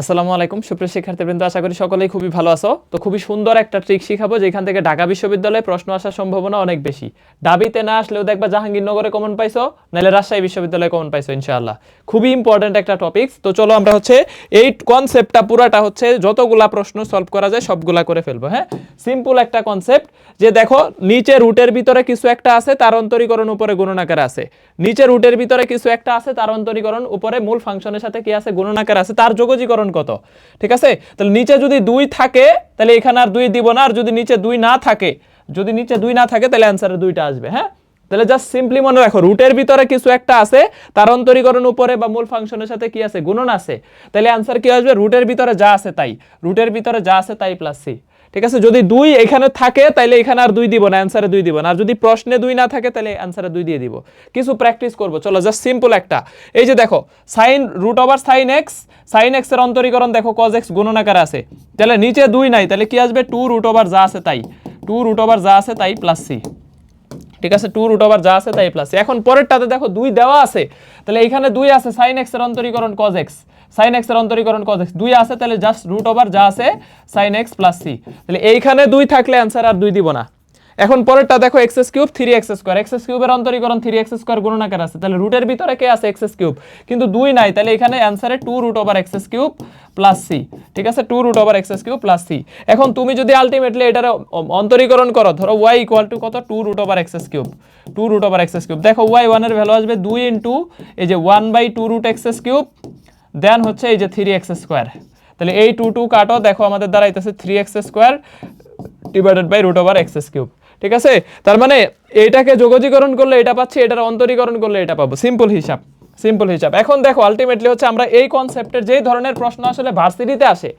আসসালামু আলাইকুম, সুপ্রিয় শিক্ষার্থীবৃন্দ, আশা করি সকলেই খুবই ভালো আছো। তো খুবই সুন্দর একটা ট্রিক শিখাবো, যেখান থেকে ঢাকা বিশ্ববিদ্যালয়ে প্রশ্ন আসার সম্ভাবনা অনেক বেশি। ডাবিতে না আসলেও দেখবা জাহাঙ্গীরনগরে কমন পাইছো নাহলে রাজশাহী বিশ্ববিদ্যালয়ে কমন পাইছো, ইনশাআল্লাহ। খুবই ইম্পর্ট্যান্ট একটা টপিকস তো চলো আমরা হচ্ছে এই কনসেপ্টটা পুরাটা হচ্ছে যতগুলা প্রশ্ন সলভ করা যায়, সবগুলা করে ফেলব হ্যাঁ? সিম্পল একটা কনসেপ্ট যে দেখো, নিচে রুটের ভিতরে কিছু একটা আছে, তার অন্তরীকরণ উপরে গুণনাকার আছে। নিচে রুটের ভিতরে কিছু একটা আছে, তার অন্তরীকরণ উপরে মূল ফাংশনের সাথে কি আছে? গুণনাকার আছে। তার যোগজীকরণ কত? ঠিক আছে? তাহলে নিচে যদি দুই থাকে, তাহলে এখানে আর দুই দিব না, আর যদি নিচে দুই না থাকে, যদি নিচে দুই না থাকে, তাহলে অ্যান্সারে দুইটা আসবে হ্যাঁ? তাহলে জাস্ট সিম্পলি মনে রাখো রুটের ভিতরে কিছু একটা আছে, তার অন্তরীকরণ উপরে বা মূল ফাংশনের সাথে কি আছে? গুণন আছে। তাহলে অ্যান্সার কি আসবে? রুটের ভিতরে যা আছে তাই। রুটের ভিতরে যা আছে তাই প্লাস সি ঠিক আছে? যদি দুই এখানে থাকে তাহলে এখানে আর দুই দিব না অ্যান্সারে দুই দিব না। আর যদি প্রশ্নে দুই না থাকে তাহলে অ্যান্সারে দুই দিয়ে দিব। কিছু প্র্যাকটিস করব। চলো জাস্ট সিম্পল একটা। এই যে দেখো sine root over sine X sine এক্সের অন্তরীকরণ দেখো কজ এক্স গুণনাকার আছে। তাহলে নিচে দুই নাই তাহলে কি আসবে? টু রুট ওভার যা আছে তাই। টু রুট ওভার যা আছে তাই প্লাস সি ঠিক আছে? টু রুট ওভার যা আছে তাই প্লাস এখন পরেরটাতে দেখো দুই দেওয়া আছে, তাহলে এখানে দুই আছে সাইন এক্সের অন্তরীকরণ কজ এক্স সাইন এক্সের অন্তরীকরণ কজ এক্স দুই আছে, তাহলে জাস্ট রুট ওভার যা আছে সাইন এক্স প্লাস সি তাহলে এইখানে দুই থাকলে অ্যান্সার আর দুই দিব না। এখন পরেরটা দেখো x cube three x square x কিউবের অন্তরীকরণ থ্রি এক্স স্কোয়ার গুণনাকার আছে। তাহলে রুটের ভিতরে কে আছে? এক্স কিউব কিন্তু দুই নাই, তাহলে এখানে অ্যান্সারে two root over X cube plus C ঠিক আছে? Two root over X cube plus C এখন তুমি যদি আলটিমেটলি এটার অন্তরীকরণ করো, ধরো ওয়াই ইকুয়াল টু কত? Two root over X cube two root over X cube দেখো ওয়াই ওয়ানের ভ্যালু আসবে দুই ইন্টু এই যে one by two root X cube then হচ্ছে এই যে থ্রি এক্স স্কোয়ার তাহলে এই টু টু কাটো, দেখো আমাদের দ্বারা আইতেছে three X square divided by root over X cube ঠিক আছে? তার মানে এইটাকে যোগজীকরণ করলে এটা পাচ্ছি, এটার অন্তরীকরণ করলে এটা পাবো। সিম্পল হিসাব সিম্পল হিসাব। এখন দেখো আলটিমেটলি হচ্ছে আমরা এই কনসেপ্টের যেই ধরনের প্রশ্ন আসলে ভার্সিটিতে আসে,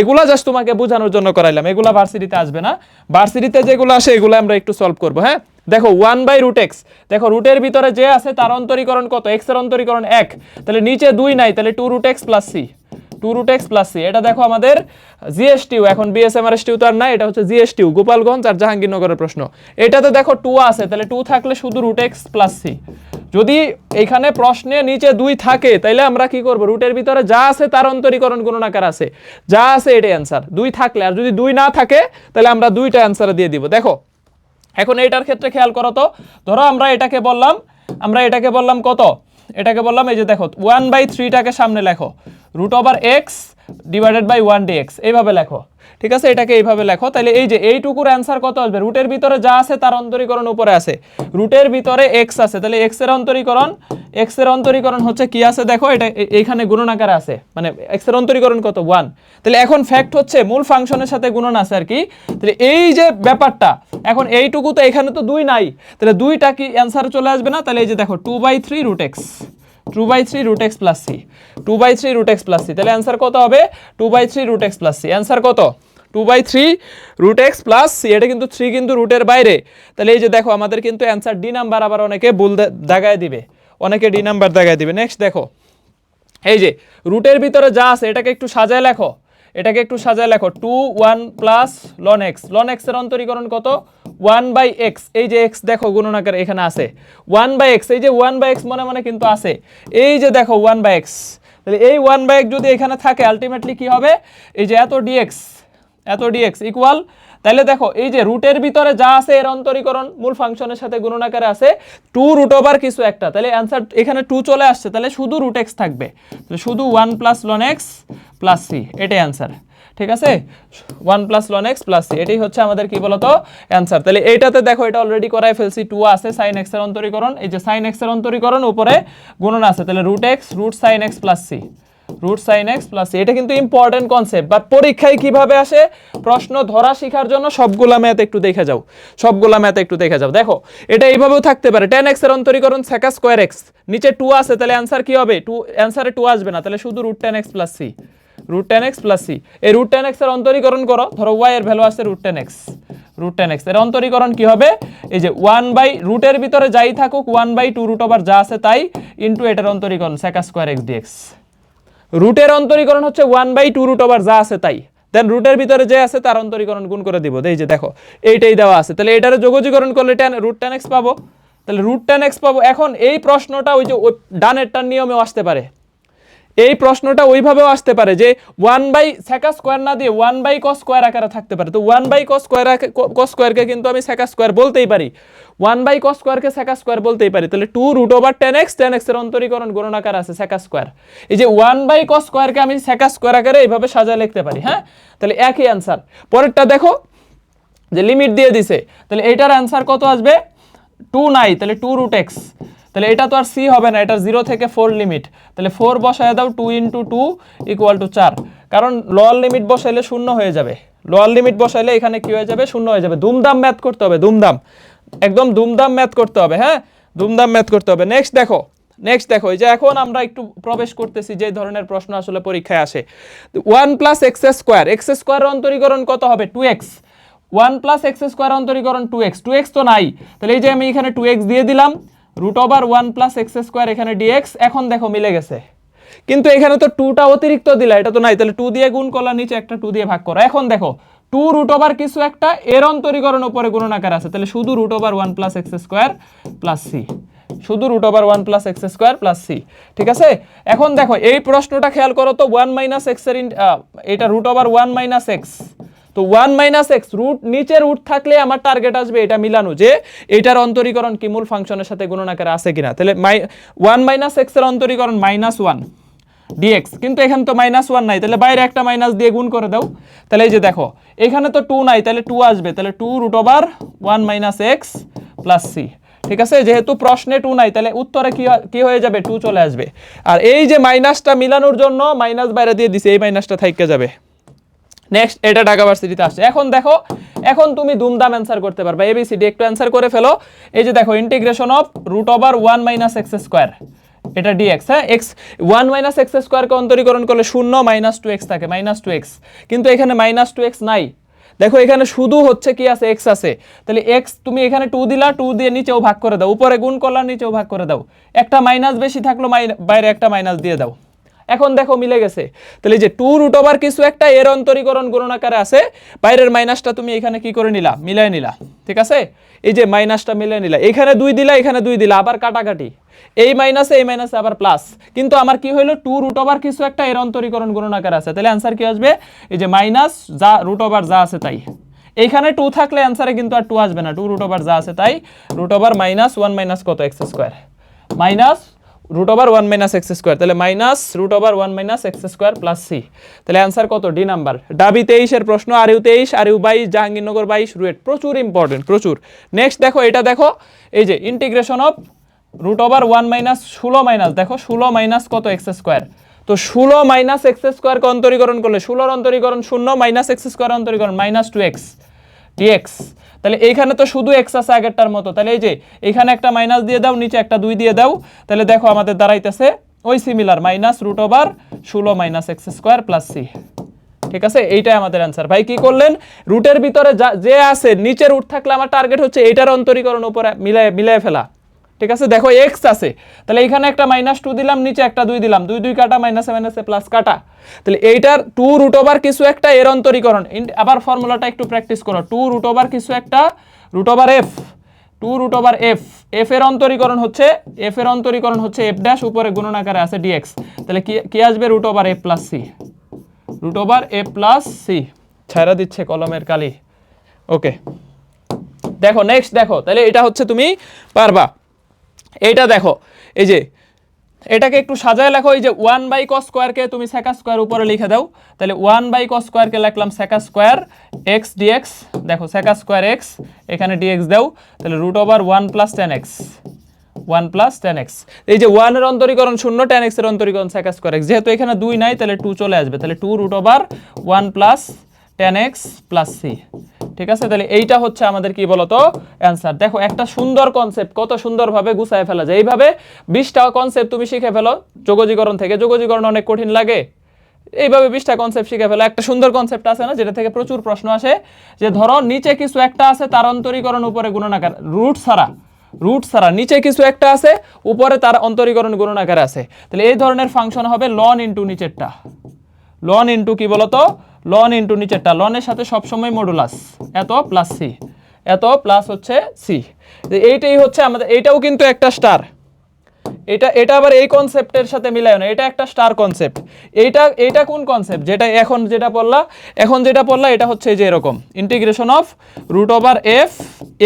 এগুলা জাস্ট তোমাকে বোঝানোর জন্য করাইলাম। এগুলা ভার্সিটিতে আসবে না। ভার্সিটিতে যেগুলো আসে, এগুলো আমরা একটু সলভ করব হ্যাঁ? দেখো ওয়ান বাই রুট এক্স দেখো রুটের ভিতরে যে আছে, তার অন্তরীকরণ কত? এক্সের অন্তরীকরণ এক। তাহলে নিচে দুই নাই, তাহলে two root X plus C two root X plus C এটা দেখো আমাদের জিএসটিউ এখন বিএসএমআরএসটিউ তো আর নাই, এটা হচ্ছে জিএসটিউ গোপালগঞ্জ আর জাহাঙ্গীরনগরের প্রশ্ন। এটাতে দেখো টু আছে, তাহলে টু থাকলে শুধু রুট এক্স প্লাস সি যদি এখানে প্রশ্নে নিচে দুই থাকে, তাইলে আমরা কি করব? রুটের ভিতরে যা আছে তার অন্তরীকরণ গুণনাকার আছে। যা আছে এটাই অ্যান্সার দুই থাকলে, আর যদি দুই না থাকে, তাহলে আমরা দুইটা অ্যান্সার দিয়ে দিব। দেখো, এখন এইটার ক্ষেত্রে খেয়াল করো তো। ধরো আমরা এটাকে বললাম, আমরা এটাকে বললাম কত? এটাকে বললাম এই যে দেখো ওয়ান বাই থ্রিটাকে সামনে লেখো। Root over x divided by one x এইভাবে লেখো। ঠিক আছে? এটাকে এইভাবে লেখো। তাহলে এই যে এইটুকুর অ্যান্সার কত আসবে? রুটের ভিতরে যা আছে তার অন্তরীকরণ উপরে আছে। রুটের ভিতরে এক্স আছে। তাহলে এক্সের অন্তরীকরণ এক্সের অন্তরীকরণ হচ্ছে কি আছে? দেখো, এটা এইখানে গুণনাকার আছে। মানে এক্সের অন্তরীকরণ কত? ওয়ান তাহলে এখন ফ্যাক্ট হচ্ছে মূল ফাংশনের সাথে গুণন আছে আর কি। তাহলে এই যে ব্যাপারটা, এখন এইটুকু তো এখানে তো দুই নাই। তাহলে দুইটা কি অ্যান্সার চলে আসবে না? তাহলে এই যে দেখো two by three root x two by three root x plus c two by three root x plus c তাহলে অ্যান্সার কত হবে? Two by three root x plus c answer কত? Two by three root x plus c এটা কিন্তু three কিন্তু রুটের বাইরে। তাহলে এই যে দেখো, আমাদের কিন্তু অ্যান্সার ডি নাম্বার আবার অনেকে ভুল দাগায় দিবে। অনেকে ডি নাম্বার দাগায় দিবে। নেক্সট দেখো, এই যে রুটের ভিতরে যা আছে, এটাকে একটু সাজায় লেখো। এটাকে একটু সাজায় লেখো। Two one plus ln x ln এক্সের অন্তরীকরণ কত? ওয়ান বাই এক্স, এই যে এক্স দেখো গুণনাকার এখানে আছে। ওয়ান বাই এক্স, এই যে ওয়ান বাই এক্স মনে মনে কিন্তু আছে। এই যে দেখো ওয়ান বাই এক্স, তাহলে এই ওয়ান বাই এক্স যদি এখানে থাকে আলটিমেটলি কি হবে? এই যে এত ডিএক্স এত ডিএক্স ইকুয়াল তাহলে দেখো এই যে রুটের ভিতরে যা আছে এর অন্তরীকরণ, মূল ফাংশনের সাথে গুণনাকারে আছে টু রুট ওভার কিছু একটা। তাহলে অ্যান্সার এখানে টু চলে আসছে, তাহলে শুধু রুট এক্স থাকবে। শুধু one plus ln x plus c এটাই অ্যান্সার ঠিক আছে? One plus ln x plus c এটাই হচ্ছে আমাদের কি বলতো? অ্যান্সার তাহলে এইটাতে দেখো, এটা অলরেডি করাই ফেলছি। টু আছে সাইন এক্সের অন্তরীকরণ। এই যে সাইন এক্সের অন্তরীকরণ, উপরে গুণন আছে। তাহলে root x root sine x plus c root sine x plus এটা কিন্তু ইম্পর্টেন্ট কনসেপ্ট বাট পরীক্ষায় কীভাবে আসে? প্রশ্ন ধরা শেখার জন্য সবগুলা ম্যাথ একটু দেখে যাও। সবগুলা ম্যাথ একটু দেখে যাও। দেখো, এটা এইভাবেও থাকতে পারে। টেন এক্সের অন্তরীকরণ সেকা স্কোয়ার এক্স নিচে টু আছে, তাহলে অ্যান্সার কি হবে? টু অ্যান্সারে টু আসবে না। তাহলে শুধু root tan x plus c root tan x plus c এই রুট টেন এক্সের অন্তরীকরণ করো। ধরো ওয়াই এর ভ্যালু আছে root tan x root tan এক্সের অন্তরীকরণ কি হবে? এই যে ওয়ান বাই রুটের ভিতরে যাই থাকুক one by two root over যা আছে তাই ইন্টু এটার অন্তরীকরণ সেকা স্কোয়ার এক্স ডিএক্স রুটের অন্তরীকরণ হচ্ছে one by two root over যা আছে তাই। দেন রুটের ভিতরে যে আছে তার অন্তরীকরণ গুণ করে দিব। এই যে দেখো, এইটাই দেওয়া আছে। তাহলে এটারে যোগজীকরণ করলে টেন রুট টেন এক্স পাবো। তাহলে রুট টেন এক্স পাবো। এখন এই প্রশ্নটা ওই যে ডানেরটার নিয়মেও আসতে পারে। এই প্রশ্নটা ওইভাবেও আসতে পারে যে ওয়ান বাই সেকা স্কোয়ার না দিয়ে ওয়ান বাই কস স্কোয়ার আকারে থাকতে পারে। তো one by cos square cos স্কোয়ারকে কিন্তু আমি সেকা স্কোয়ার বলতেই পারি। ওয়ান বাই কস স্কোয়ারকে সেকা স্কোয়ার বলতেই পারি। তাহলে two root over tan x tan এক্সের অন্তরীকরণ গুণনাকার আছে সেকা স্কোয়ার এই যে ওয়ান বাই কস স্কোয়ারকে আমি সেকা স্কোয়ার আকারে এইভাবে সাজা লিখতে পারি হ্যাঁ? তাহলে একই অ্যান্সার পরেরটা দেখো, যে লিমিট দিয়ে দিছে। তাহলে এটার অ্যান্সার কত আসবে? টু নাই। তাহলে টু রুট এক্স তাহলে এটা তো আর সি হবে না, এটা জিরো থেকে ফোর লিমিট তাহলে ফোর বসায় দাও two into two equal to চার। কারণ লোয়ার লিমিট বসাইলে শূন্য হয়ে যাবে। লোয়ার লিমিট বসাইলে এখানে কি হয়ে যাবে? শূন্য হয়ে যাবে। দুমদাম ম্যাথ করতে হবে, দুমদাম। একদম দুমদাম ম্যাথ করতে হবে হ্যাঁ? দুমদাম ম্যাথ করতে হবে। নেক্সট দেখো নেক্সট দেখো যে এখন আমরা একটু প্রবেশ করতেছি যে ধরনের প্রশ্ন আসলে পরীক্ষায় আসে। One plus x square x square অন্তরীকরণ কত হবে? Two x one plus x square অন্তরীকরণ two x two x তো নাই। তাহলে এই যে আমি এখানে টু এক্স দিয়ে দিলাম root over one plus x square এখানে ডিএক্স এখন দেখো মিলে গেছে। কিন্তু এখানে তো টুটা অতিরিক্ত দিলা, এটা তো নাই, তাহলে টু দিয়ে গুণ করলা, নিচে একটা টু দিয়ে ভাগ করো। এখন দেখো টু রুট ওভার কিছু একটা, এর অন্তরীকরণ উপরে গুণনাকার আছে, তাহলে শুধু root over one plus x square plus c শুধু root over one plus x square plus c ঠিক আছে? এখন দেখো, এই প্রশ্নটা খেয়াল করো তো ওয়ান মাইনাস এক্সের এটা root over one minus x তো ওয়ান মাইনাস এক্স রুট নিচে রুট থাকলে আমার টার্গেট আসবে এটা মিলানো যে এটার অন্তরীকরণ কি মূল ফাংশনের সাথে গুণনাকারে আছে কিনা। তাহলে মাই ওয়ান মাইনাস এক্সের অন্তরীকরণ মাইনাস ওয়ান ডিএক্স কিন্তু এখানে তো মাইনাস ওয়ান নাই, তাহলে বাইরে একটা মাইনাস দিয়ে গুণ করে দাও। তাহলে এই যে দেখো, এখানে তো টু নাই, তাহলে টু আসবে, তাহলে two root over one minus x plus c ঠিক আছে? যেহেতু প্রশ্নে টু নাই, তাহলে উত্তরে কি কি হয়ে যাবে? টু চলে আসবে। আর এই যে মাইনাসটা মিলানোর জন্য মাইনাস বাইরে দিয়ে দিছে, এই মাইনাসটা থাইকে যাবে। নেক্সট এটা ঢাকা ভার্সিটিতে আসছে। এখন দেখো, এখন তুমি দুমদাম অ্যান্সার করতে পারবে। এবিসিডি একটু অ্যান্সার করে ফেলো। এই যে দেখো integration of root over one minus x square এটা ডিএক্স হ্যাঁ? এক্স ওয়ান মাইনাস এক্স স্কোয়ারকে অন্তরীকরণ করলে শূন্য মাইনাস টু এক্স থাকে মাইনাস টু এক্স কিন্তু এখানে মাইনাস টু এক্স নাই। দেখো, এখানে শুধু হচ্ছে কি আছে? এক্স আছে। তাহলে এক্স তুমি এখানে টু দিলা টু দিয়ে নিচেও ভাগ করে দাও। উপরে গুণ করলা নিচেও ভাগ করে দাও। একটা মাইনাস বেশি থাকল বাইরে একটা মাইনাস দিয়ে দাও। এখন দেখো মিলে গেছে। তাহলে যে টু রুট ওভার কিছু একটা, এর অন্তরীকরণ গুণনাকারে আছে। বাইরের মাইনাসটা তুমি এখানে কি করে নিলা? মিলাই নিলা। ঠিক আছে? এই যে মাইনাসটা মিলে নিলা। এখানে দুই দিলা, এখানে দুই দিলা, আবার কাটাকাটি। এই মাইনাসে এই মাইনাসে আবার প্লাস কিন্তু আমার কি হইল? টু রুট ওভার কিছু একটা, এর অন্তরীকরণ গুণনাকার আছে। তাহলে অ্যান্সার কি আসবে? এই যে মাইনাস যা রুট ওভার যা আছে তাই। এইখানে টু থাকলে অ্যান্সারে কিন্তু আর টু আসবে না। টু রুট ওভার যা আছে তাই root over minus one minus কত? X square minus root over one minus x square তাহলে minus root over one minus x square plus c তাহলে অ্যান্সার কত? ডি নাম্বার ডাবি তেইশের প্রশ্ন আর ইউ তেইশ আর ইউ বাইশ, জাহাঙ্গীরনগর বাইশ, রুয়েট। প্রচুর ইম্পর্টেন্ট প্রচুর। নেক্সট দেখো, এটা দেখো, এই যে integration of root over one minus ষোলো মাইনাস দেখো, ষোলো মাইনাস কত এক্স স্কোয়ার তো ষোলো মাইনাস এক্স স্কোয়ারকে অন্তরীকরণ করলে, ষোলোর অন্তরীকরণ শূন্য মাইনাস এক্স স্কোয়ার অন্তরীকরণ মাইনাস টু এক্স ডিএক্স তাহলে এইখানে তো শুধু এক্স আছে আগেরটার মতো। তাহলে এই যে, এখানে একটা মাইনাস দিয়ে দাও, নিচে একটা দুই দিয়ে দাও। তাহলে দেখো আমাদের দাঁড়াইতেছে ওই সিমিলার মাইনাস রুট ওভার ষোলো minus x square plus c ঠিক আছে? এইটাই আমাদের অ্যান্সার ভাই, কি করলেন? রুটের ভিতরে যা আছে, নিচের রুট থাকলে আমার টার্গেট হচ্ছে এইটার অন্তরীকরণ উপরে মিলাই মিলাই ফেলা। ঠিক আছে? দেখো এক্স আছে। তাহলে এখানে একটা মাইনাস টু দিলাম, নিচে একটা দুই দিলাম। দুই দুই কাটা মাইনাসে মাইনাসে প্লাস কাটা। তাহলে এইটার টু রুট ওভার কিছু একটা এর অন্তরীকরণ। আবার ফর্মুলাটা একটু প্র্যাকটিস করো। টু রুট ওভার কিছু একটা root over f two root over f f এর অন্তরীকরণ হচ্ছে এফ এর অন্তরীকরণ হচ্ছে এফ ড্যাশ উপরে গুণনাকারে আছে ডিএক্স তাহলে কি কি আসবে? Root over f plus c root over a plus c ছাড়া দিচ্ছে কলমের কালি। ওকে দেখো নেক্সট দেখো, তাহলে এটা হচ্ছে তুমি পারবা। এইটা দেখো, এই যে, এটাকে একটু সাজায় লেখো, এই যে ওয়ান বাই কস স্কোয়ারকে তুমি সেকা স্কোয়ার উপরে লিখে দাও, তাহলে ওয়ান বাই কস স্কোয়ারকে লিখলাম সেকা স্কোয়ার এক্স ডিএক্স দেখো সেকা স্কোয়ার এক্স এখানে ডিএক্স দাও, তাহলে root over one plus tan x one plus tan x এই যে ওয়ানের অন্তরীকরণ শূন্য টেন এক্সের অন্তরীকরণ সেকা স্কোয়ার এক্স যেহেতু এখানে দুই নাই, তাহলে টু চলে আসবে, তাহলে two root over one plus tan x plus c ঠিক আছে? তাহলে এইটা হচ্ছে আমাদের কি বলতো? অ্যান্সার দেখো, একটা সুন্দর কনসেপ্ট কত সুন্দরভাবে গুছায় ফেলা যায়। এইভাবে বিশটা কনসেপ্ট তুমি শিখে ফেলো। যোগজীকরণ থেকে যোগজীকরণ অনেক কঠিন লাগে। এইভাবে বিশটা কনসেপ্ট শিখে ফেলো। একটা সুন্দর কনসেপ্ট আছে না, যেটা থেকে প্রচুর প্রশ্ন আসে, যে ধরো, নিচে কিছু একটা আছে, তার অন্তরীকরণ উপরে গুণনাকার রুট ছাড়া। রুট ছাড়া। নিচে কিছু একটা আছে, উপরে তার অন্তরীকরণ গুণনাকার আছে। তাহলে এই ধরনের ফাংশন হবে লন ইন্টু নিচেরটা। লন ইন্টু কি বলতো? লন ইন্টু নিচেরটা লনের সাথে সবসময় মডুলাস এত প্লাস সি এত প্লাস হচ্ছে সি এইটাই হচ্ছে আমাদের, এইটাও কিন্তু একটা স্টার এটা এটা আবার এই কনসেপ্টের সাথে মিলায় না, এটা একটা স্টার কনসেপ্ট এইটা এইটা কোন কনসেপ্ট যেটা এখন যেটা পড়লা, এখন যেটা পড়লা, এটা হচ্ছে যে এরকম। Integration of root over f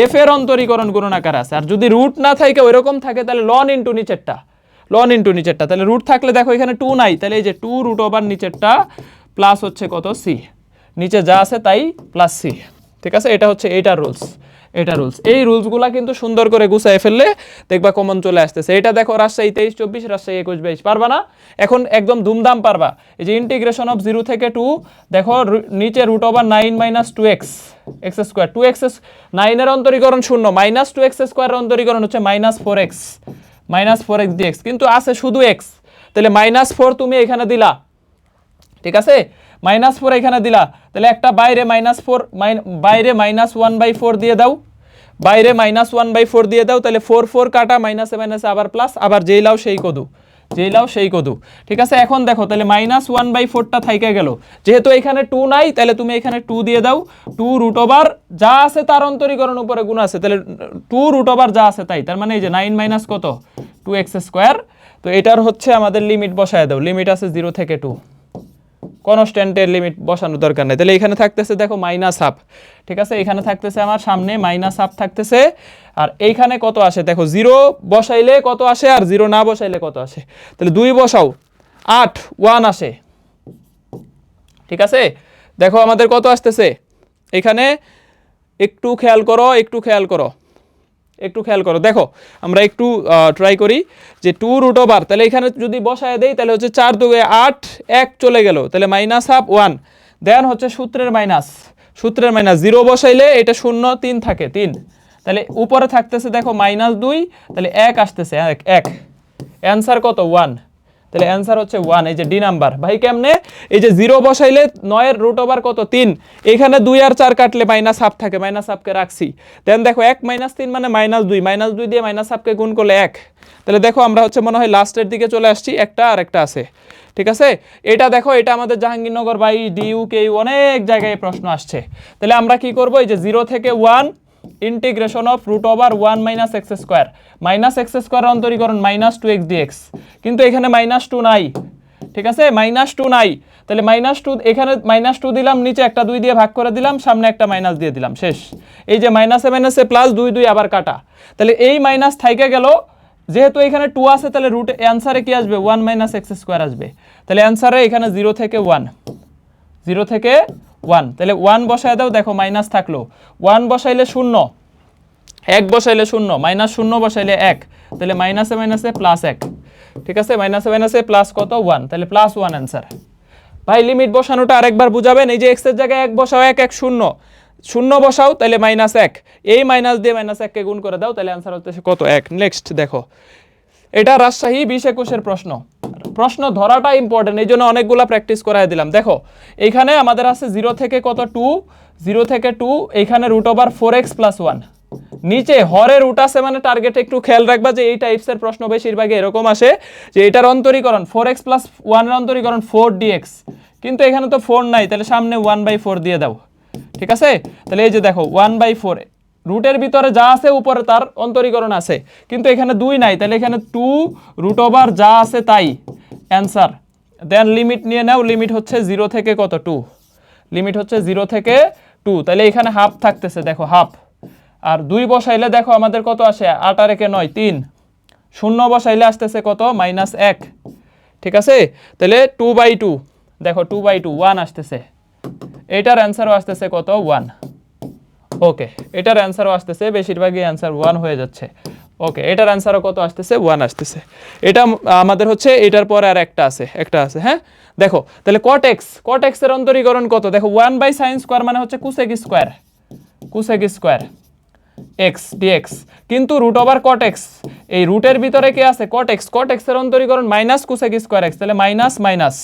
f এর অন্তরীকরণ গুণনাকার আছে। আর যদি রুট না থাকে, ওইরকম থাকে, তাহলে লন ইন্টু নিচেরটা। লন ইন্টু নিচেরটা। তাহলে রুট থাকলে দেখো এখানে টু নাই, তাহলে এই যে টু রুট ওভার নিচেরটা প্লাস হচ্ছে কত? সি নিচে যা আছে তাই প্লাস সি ঠিক আছে? এটা হচ্ছে এইটার রুলস এটা রুলস এই রুলসগুলা কিন্তু সুন্দর করে গুছায় ফেললে দেখবা কমন চলে আসতেছে। এটা দেখো, রাজশাহী তেইশ, চব্বিশ, রাজশাহী একুশ, বাইশ। পারবা না? এখন একদম ধুমধাম পারবা। এই যে ইন্টিগ্রেশন অফ জিরো থেকে টু দেখো নিচে root over nine minus two x x square two x নাইনের অন্তরীকরণ শূন্য মাইনাস টু এক্স স্কোয়ারের অন্তরীকরণ হচ্ছে minus four x minus four x dx কিন্তু আছে শুধু এক্স তাহলে মাইনাস ফোর তুমি এখানে দিলা। ঠিক আছে? মাইনাস ফোর এখানে দিলা। তাহলে একটা বাইরে মাইনাস ফোর বাইরে মাইনাস ওয়ান বাই ফোর দিয়ে দাও। বাইরে মাইনাস ওয়ান বাই ফোর দিয়ে দাও, তাহলে ফোর ফোর কাটা মাইনাসে মাইনাসে আবার প্লাস আবার যেই লাও সেই কদু। যেই লাও সেই কদু। ঠিক আছে? এখন দেখো, তাহলে মাইনাস ওয়ান বাই ফোরটা থাইকে গেল। যেহেতু এখানে টু নাই, তাহলে তুমি এখানে টু দিয়ে দাও। টু রুট ওভার যা আছে তার অন্তরীকরণ উপরে গুণ আছে। তাহলে টু রুট ওভার যা আছে তাই। তার মানে এই যে নাইন মাইনাস কত? টু এক্স স্কোয়ার তো এটার হচ্ছে আমাদের লিমিট বসায় দাও। লিমিট আছে জিরো থেকে টু কনস্ট্যান্টের লিমিট বসানোর দরকার নেই। তাহলে এখানে থাকতেছে দেখো মাইনাস হাফ ঠিক আছে? এখানে থাকতেছে আমার সামনে মাইনাস হাফ থাকতেছে। আর এইখানে কত আসে? দেখো জিরো বসাইলে কত আসে আর জিরো না বসাইলে কত আসে? তাহলে দুই বসাও। আট ওয়ান আসে। ঠিক আছে? দেখো আমাদের কত আসতেছে? এখানে একটু খেয়াল করো, একটু খেয়াল করো। একটু খেয়াল করো। দেখো, আমরা একটু ট্রাই করি যে টু রুট ওভার তাহলে এখানে যদি বসায় দেই, তাহলে হচ্ছে চার দুগে আট, এক চলে গেল, তাহলে মাইনাস হাফ ওয়ান দেন হচ্ছে সূত্রের মাইনাস সূত্রের মাইনাস জিরো বসাইলে এটা শূন্য, তিন থাকে, তিন। তাহলে উপরে থাকতেছে, দেখো মাইনাস দুই, তাহলে এক আসতেছে, এক এক। অ্যান্সার কত? ওয়ান তাহলে অ্যান্সার হচ্ছে ওয়ান এই যে ডি নাম্বার ভাই, কেমনে? এই যে জিরো বসাইলে নয়ের রুট ওভার কত? তিন। এখানে দুই আর চার কাটলে মাইনাস হাফ থাকে মাইনাস হাফকে রাখছি। দেন দেখো, এক মাইনাস তিন মানে মাইনাস দুই। মাইনাস দুই দিয়ে মাইনাস হাফকে গুণ করলে এক। তাহলে দেখো, আমরা হচ্ছে মনে হয় লাস্টের দিকে চলে আসছি, একটা আর একটা আছে। ঠিক আছে? এটা দেখো, এটা আমাদের জাহাঙ্গীরনগর বাই ডিউ কেউ অনেক জায়গায় প্রশ্ন আসছে। তাহলে আমরা কি করব? এই যে জিরো থেকে one integration of root over one minus x square minus x square অন্তরীকরণ minus two x dx কিন্তু এখানে মাইনাস টু নাই। ঠিক আছে? মাইনাস টু নাই। তাহলে মাইনাস টু এখানে মাইনাস টু দিলাম, নিচে একটা দুই দিয়ে ভাগ করে দিলাম, সামনে একটা মাইনাস দিয়ে দিলাম। শেষ। এই যে মাইনাসে মাইনাসে প্লাস দুই দুই আবার কাটা। তাহলে এই মাইনাস থাইকে গেল। যেহেতু এখানে টু আছে, তাহলে রুট অ্যান্সারে কি আসবে? ওয়ান মাইনাস এক্স স্কোয়ার আসবে। তাহলে অ্যান্সারে এখানে জিরো থেকে ওয়ান জিরো থেকে ওয়ান তাহলে ওয়ান বসায় দাও, দেখো মাইনাস থাকল। ওয়ান বসাইলে শূন্য। এক বসাইলে শূন্য মাইনাস শূন্য বসাইলে এক। তাহলে মাইনাসে মাইনাসে প্লাস এক। ঠিক আছে? মাইনাসে মাইনাসে প্লাস কত? ওয়ান তাহলে প্লাস ওয়ান অ্যান্সার ভাই লিমিট বসানোটা আরেকবার বুঝাবেন। এই যে এক্সের জায়গায় এক বসাও, এক এক, শূন্য। শূন্য বসাও, তাহলে মাইনাস এক। এই মাইনাস দিয়ে মাইনাস এককে গুণ করে দাও, তাহলে অ্যান্সার হচ্ছে কত? এক। নেক্সট দেখো। এটা রাজশাহী বিশ একুশের প্রশ্ন। প্রশ্ন ধরাটা ইম্পর্টেন্ট এই জন্য অনেকগুলা প্র্যাকটিস করাই দিলাম। দেখো, এখানে আমাদের আছে জিরো থেকে কত টু জিরো থেকে টু এইখানে root over four x plus one নিচে হরে রুট আছে মানে টার্গেট একটু খেয়াল রাখবা যে এই টাইপসের প্রশ্ন বেশিরভাগই এরকম আসে যে এটার অন্তরীকরণ ফোর এক্স প্লাস ওয়ানের অন্তরীকরণ ফোর ডিএক্স কিন্তু এখানে তো ফোর নাই, তাহলে সামনে ওয়ান বাই ফোর দিয়ে দাও। ঠিক আছে? তাহলে এই যে দেখো ওয়ান বাই ফোর রুটের ভিতরে যা আছে উপরে তার অন্তরীকরণ আছে। কিন্তু এখানে দুই নাই, তাহলে এখানে টু রুট ওভার যা আছে তাই। অ্যান্সার। দেন লিমিট নিয়ে নাও, লিমিট হচ্ছে জিরো থেকে কত? টু। লিমিট হচ্ছে জিরো থেকে টু। তাহলে এখানে হাফ থাকতেছে, দেখো, হাফ। আর দুই বসাইলে দেখো আমাদের কত আসে? আট আর একে নয়, তিন। শূন্য বসাইলে আসতেছে কত? মাইনাস এক। ঠিক আছে? তাহলে টু বাই টু। দেখো, টু বাই টু, ওয়ান আসতেছে। এটার অ্যান্সারও আসতেছে কত? ওয়ান। ওকে, এটার অ্যান্সারও আসতেছে, বেশিরভাগই অ্যান্সার ওয়ান হয়ে যাচ্ছে। ওকে এটার অ্যান্সারও কত আসতেছে? ওয়ান আসতেছে। এটা আম- আমাদের হচ্ছে এটার পরে আর একটা আছে একটা আছে হ্যাঁ? দেখো, তাহলে কট এক্স কট এক্সের অন্তরীকরণ কত? দেখো ওয়ান বাই সাইন স্কোয়ার মানে হচ্ছে cosec square cosec square x dx কিন্তু রুট ওভার কট এক্স এই রুটের ভিতরে কি আছে? কট এক্স কট এক্সের অন্তরীকরণ মাইনাস কুসেক স্কোয়ার এক্স তাহলে মাইনাস মাইনাস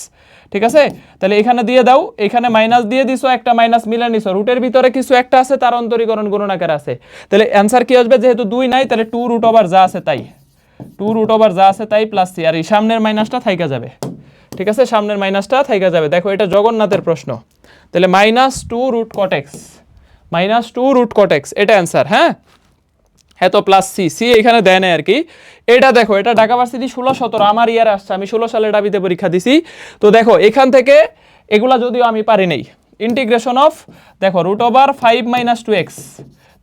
ঠিক আছে? তাহলে এখানে দিয়ে দাও, এখানে মাইনাস দিয়ে দিছো, একটা মাইনাস মিলে নিছো। রুটের ভিতরে কিছু একটা আছে, তার অন্তরীকরণ গুণনাকার আছে। তাহলে অ্যান্সার কি আসবে? যেহেতু দুই নাই, তাহলে টু রুট ওভার যা আছে তাই। টু রুট ওভার যা আছে তাই প্লাস সি আর এই সামনের মাইনাসটা থাইকা যাবে। ঠিক আছে? সামনের মাইনাসটা থাইকা যাবে। দেখো, এটা জগন্নাথের প্রশ্ন। তাহলে minus two root cot x minus two root cot x এটা অ্যান্সার হ্যাঁ? এত প্লাস সি সি এখানে দেয় না আর কি। এটা দেখো, এটা ঢাকা ভার্সিটি ষোলো সতেরো, আমার ইয়ার আসছে, আমি ষোলো সালে ডাবিতে পরীক্ষা দিছি। তো দেখো, এখান থেকে এগুলা যদিও আমি পারি নাই। ইন্টিগ্রেশন অফ দেখো root over five minus two x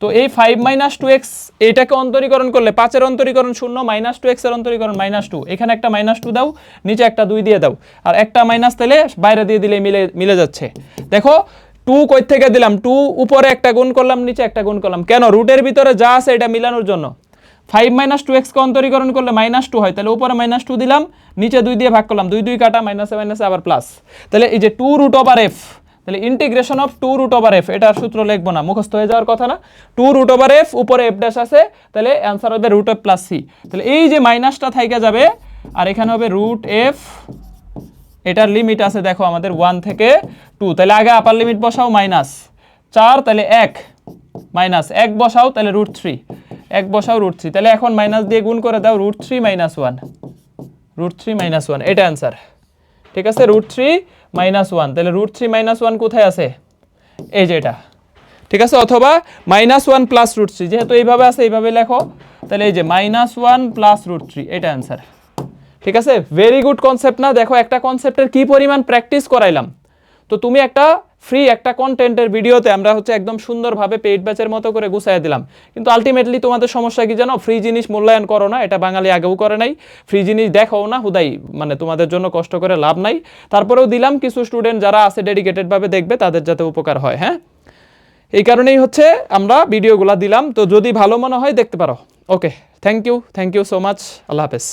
তো এই ফাইভ মাইনাস টু এক্স এটাকে অন্তরীকরণ করলে পাঁচের অন্তরীকরণ শূন্য মাইনাস টু এক্সের অন্তরীকরণ মাইনাস টু এখানে একটা মাইনাস টু দাও, নিচে একটা দুই দিয়ে দাও। আর একটা মাইনাস তেলে বাইরে দিয়ে দিলে মিলে মিলে যাচ্ছে। দেখো টু কই থেকে দিলাম? টু উপরে একটা গুণ করলাম, নিচে একটা গুণ করলাম। কেন? রুটের ভিতরে যা আছে এটা মিলানোর জন্য। ফাইভ মাইনাস টু এক্সকে অন্তরীকরণ করলে মাইনাস টু হয়, তাহলে উপরে মাইনাস টু দিলাম, নিচে দুই দিয়ে ভাগ করলাম, দুই দুই কাটা মাইনাসে মাইনাসে আবার প্লাস তাহলে এই যে টু রুট ওভার এফ তাহলে integration of two root over f এটার সূত্র লিখব না, মুখস্থ হয়ে যাওয়ার কথা না। টু রুট ওভার এফ উপরে এফ ড্যাশ আছে, তাহলে অ্যান্সার হবে রুট এফ প্লাস সি তাহলে এই যে মাইনাসটা থাইকা যাবে, আর এখানে হবে রুট এফ এটার লিমিট আছে দেখো আমাদের ওয়ান থেকে টু তাহলে আগে আপার লিমিট বসাও মাইনাস চার, তাহলে এক মাইনাস এক বসাও, তাহলে রুট থ্রি এক বসাও রুট থ্রি তাহলে এখন মাইনাস দিয়ে গুণ করে দাও root three minus one root three minus one এটা অ্যান্সার ঠিক আছে? রুট থ্রি মাইনাস ওয়ান তাহলে রুট থ্রি মাইনাস ওয়ান কোথায় আছে? এই যে এটা। ঠিক আছে? অথবা minus one plus root three যেহেতু এইভাবে আছে, এইভাবে লেখো। তাহলে এই যে minus one plus root three এটা অ্যান্সার ঠিক আছে? ভেরি গুড কনসেপ্ট না? দেখো, একটা কনসেপ্টের কি পরিমাণ প্র্যাকটিস করাইলাম? তো তুমি একটা ফ্রি একটা কন্টেন্টের ভিডিওতে আমরা হচ্ছে একদম সুন্দরভাবে পেইড ব্যাচের মতো করে গুছাই দিলাম। কিন্তু আলটিমেটলি তোমাদের সমস্যা কি জানো? ফ্রি জিনিস মূল্যায়ন করো না, এটা বাঙালি আগেও করে নাই। ফ্রি জিনিস দেখাও না, হুদাই মানে তোমাদের জন্য কষ্ট করে লাভ নাই। তারপরেও দিলাম কিছু স্টুডেন্ট যারা আছে ডেডিকেটেডভাবে দেখবে, তাদের যাতে উপকার হয় হ্যাঁ? এই কারণেই হচ্ছে আমরা ভিডিওগুলো দিলাম। তো যদি ভালো মনে হয়, দেখতে পারো। Okay thank you thank you so much আল্লাহ হাফেজ।